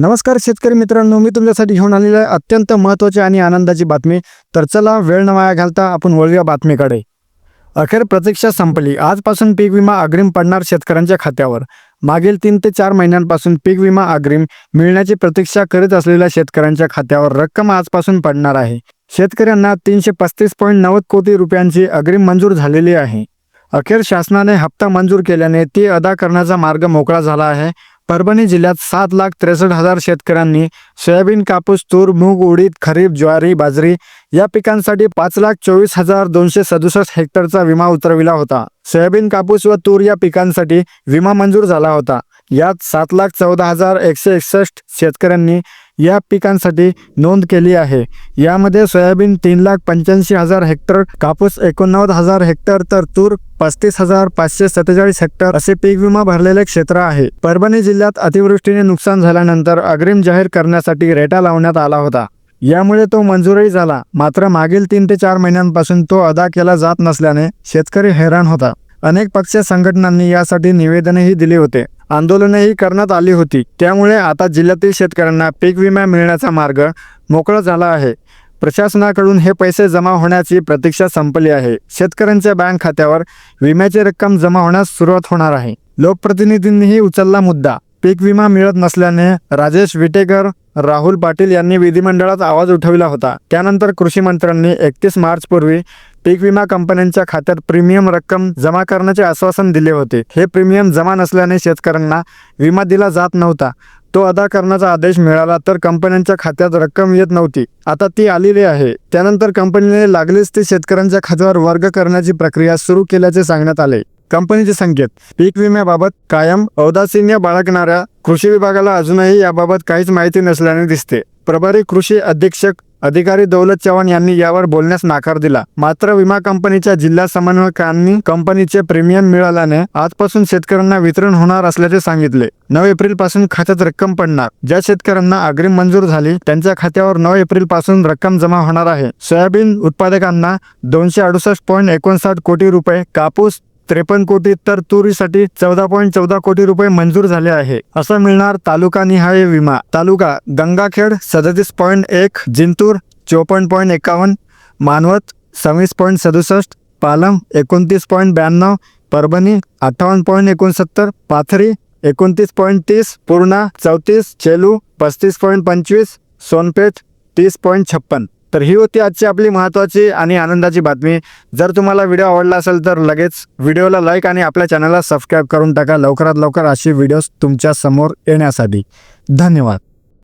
नमस्कार शेतकरी मित्रांनो मी तुमच्यासाठी घेऊन आलेलं आहे अत्यंत महत्त्वाची आणि आनंदाची बातमी. तर चला वेळ न वाया घालता आपण वळूया बातमीकडे. अखेर प्रतीक्षा संपली. आजपासून पीक विमा अग्रिम पडणार शेतकऱ्यांच्या खात्यावर. मागील तीन ते चार महिन्यांपासून पीक विमा अग्रिम मिळण्याची प्रतीक्षा करीत असलेल्या शेतकऱ्यांच्या खात्यावर रक्कम आजपासून पडणार आहे. शेतकऱ्यांना तीनशे पस्तीस पॉईंट नव्वद कोटी रुपयांची अग्रिम मंजूर झालेली आहे. अखेर शासनाने हप्ता मंजूर केल्याने ती अदा करण्याचा मार्ग मोकळा झाला आहे. परभणी जिल्ह्यात सात लाख त्रेसष्ट हजार शेतकऱ्यांनी सोयाबीन कापूस तूर मूग उडीद खरीप ज्वारी बाजरी या पिकांसाठी पाच लाख चोवीस हजार दोनशे सदुसष्ट हेक्टरचा विमा उतरविला होता. सोयाबीन कापूस व तूर या पिकांसाठी विमा मंजूर झाला होता. यात सात लाख चौदा हजार एकशे एकसष्ट शेतकऱ्यांनी या पिकांसाठी नोंद केली आहे. यामध्ये सोयाबीन तीन लाख पंच्याऐंशी हजार हेक्टर कापूस एकोणनव्वद हजार हेक्टर तर तूर पस्तीस हजार पाचशे सत्तेचाळीस हेक्टर असे पीक विमा भरलेले क्षेत्र आहे. परभणी जिल्ह्यात अतिवृष्टीने नुकसान झाल्यानंतर अग्रिम जाहीर करण्यासाठी रेटा लावण्यात आला होता. यामुळे तो मंजूरही झाला. मात्र मागील तीन ते चार महिन्यांपासून तो अदा केला जात नसल्याने शेतकरी हैराण होता. अनेक पक्ष संघटनांनी यासाठी निवेदनही दिले होते. आंदोलनही करण्यात आली होती. त्यामुळे आता जिल्ह्यातील शेतकऱ्यांना पीक विमा मिळण्याचा मार्ग मोकळा झाला आहे. प्रशासनाकडून हे पैसे जमा होण्याची प्रतीक्षा संपली आहे. शेतकऱ्यांच्या बँक खात्यावर विम्याची रक्कम जमा होण्यास सुरुवात होणार आहे. लोकप्रतिनिधींनीही उचलला मुद्दा. पीक विमा मिळत नसल्याने राजेश विटेकर राहुल पाटील यांनी विधिमंडळात आवाज उठविला होता. त्यानंतर कृषी मंत्र्यांनी एकतीस मार्चपूर्वी पीक विमा कंपन्यांच्या खात्यात प्रीमियम रक्कम जमा करण्याचे आश्वासन दिले होते. हे प्रीमियम जमा नसल्याने शेतकऱ्यांना विमा दिला जात नव्हता. तो अदा करण्याचा आदेश मिळाला तर कंपन्यांच्या खात्यात रक्कम येत नव्हती. आता ती आलेली आहे. त्यानंतर कंपनीने लागलीच ती शेतकऱ्यांच्या खात्यावर वर्ग करण्याची प्रक्रिया सुरू केल्याचे सांगण्यात आले. कंपनीचे संकेत. पीक विम्याबाबत कायम औदासीन्य बाळगणाऱ्या कृषी विभागाला अजूनही याबाबत काहीच माहिती नसल्याने दिसते. प्रभारी कृषी अधीक्षक अधिकारी दौलत चव्हाण यांनी यावर बोलण्यास नाकार दिला. मात्र विमा कंपनीच्या जिल्हा समन्वयकांनी कंपनीचे प्रीमियम मिळाल्याने आजपासून शेतकऱ्यांना वितरण होणार असल्याचे सांगितले. नऊ एप्रिलपासून खात्यात रक्कम पडणार. ज्या शेतकऱ्यांना अग्रिम मंजूर झाली त्यांच्या खात्यावर नऊ एप्रिलपासून रक्कम जमा होणार आहे. सोयाबीन उत्पादकांना दोनशे अडुसष्ट पॉईंट एकोणसाठ कोटी रुपये कापूस त्रेपन्न कोटी तर तुरीसाठी चौदा पॉईंट चौदा कोटी रुपये मंजूर झाले आहे. असं मिळणार तालुका निहाय विमा. तालुका गंगाखेड सदतीस पॉईंट एक जिंतूर चोपन्न पॉईंट एकावन्न मानवत सव्वीस पॉईंट सदुसष्ट पालम एकोणतीस पॉईंट ब्याण्णव परभणी अठ्ठावन्न पॉईंट एकोणसत्तर पाथरी एकोणतीस पॉईंट तीस पूर्णा चौतीस चेलू पस्तीस पॉईंट पंचवीस सोनपेठ तीस पॉईंट छप्पन. तर ही होती आजची आपली महत्त्वाची आणि आनंदाची बातमी. जर तुम्हाला व्हिडिओ आवडला असेल तर लगेच व्हिडिओला लाईक आणि आपल्या चॅनलला सबस्क्राईब करून टाका. लवकरात लवकर अशी व्हिडिओज तुमच्यासमोर येण्यासाठी. धन्यवाद.